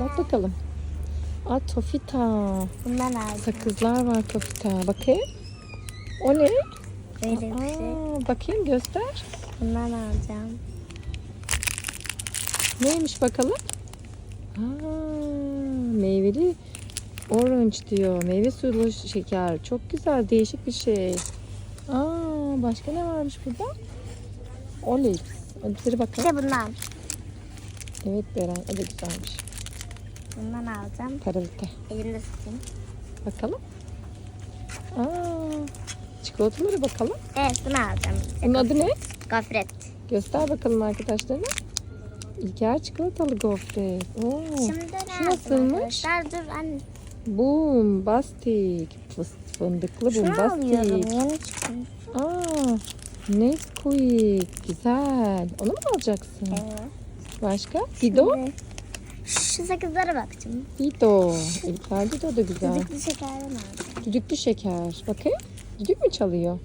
Bak bakalım. Aa Tofita. Bundan aldım. Sakızlar var Tofita. Bakayım. O ne? Böyle bir şey. Aa, bakayım göster. Bundan alacağım. Neymiş bakalım? Aa, meyveli orange diyor. Meyve sulu şeker. Çok güzel, değişik bir şey. Aa, başka ne varmış burada? Olives. Olives'lere Bir bakalım. de bundan. Evet Beren, o da güzelmiş. Bundan alacağım. Parıltı. Elimde tutayım. Bakalım. Aa, çikolatalara bakalım. Evet bunu alacağım. Bunun adı ne? Gofret. Göster bakalım arkadaşlarına. İlker çikolatalı gofret. Oo. Şimdi ne Şu nasılmış? Dur anne. Bombastik. Fıs- Fındıklı Şunu alıyorum. bombastik. Yeni çıkmış. Aa, Nesquik. Güzel. Onu mu alacaksın? Evet. Başka? Dido? Şimdi Şu sakızlara bakacağım. Dido. İlker Dido da güzel. Düdüklü şekerden aldım. Düdüklü şeker. Bakayım. Düdük mü çalıyor?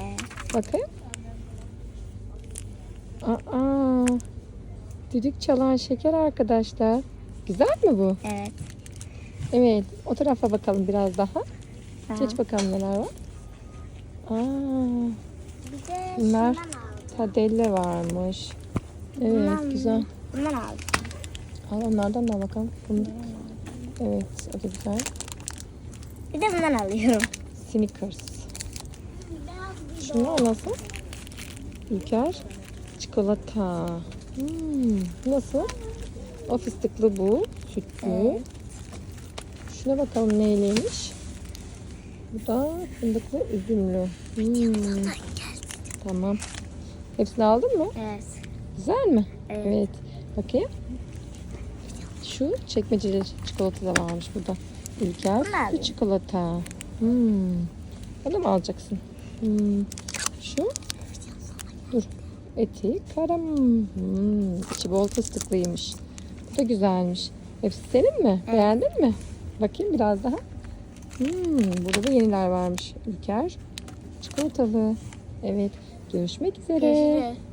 Evet. Bakayım. Aa, düdük çalan şeker arkadaşlar. Güzel mi bu? Evet. Evet. O tarafa bakalım biraz daha. Tamam. Geç bakalım neler var. Aa, Bir de Bunlar- şundan aldım. Tadelle varmış. Evet Bundan- güzel. Bundan aldım. Al onlardan da bakalım. Fındık. Evet o da güzel. Bir de bundan alıyorum. Snickers. Şunlar nasıl? İlker. Çikolata. Hmm, nasıl? O fıstıklı bu. Sütlü. Evet. Şuna bakalım neyleymiş. Bu da fındıklı üzümlü. Hmm, tamam. Hepsini aldın mı? Evet. Güzel mi? Evet. Bakayım. Şu çekmeceli çikolata da varmış burada. Sütlü alayım. çikolata. Hmm. Onu mu alacaksın? Hmm. Şu. Dur. Eti karam. Hmm. İçi bol fıstıklıymış. Bu da güzelmiş. Hepsi senin mi? Evet. Beğendin mi? Bakayım biraz daha. Hmm. Burada da yeniler varmış. İlker. Çikolatalı. Evet. Görüşmek üzere. Görüşürüz.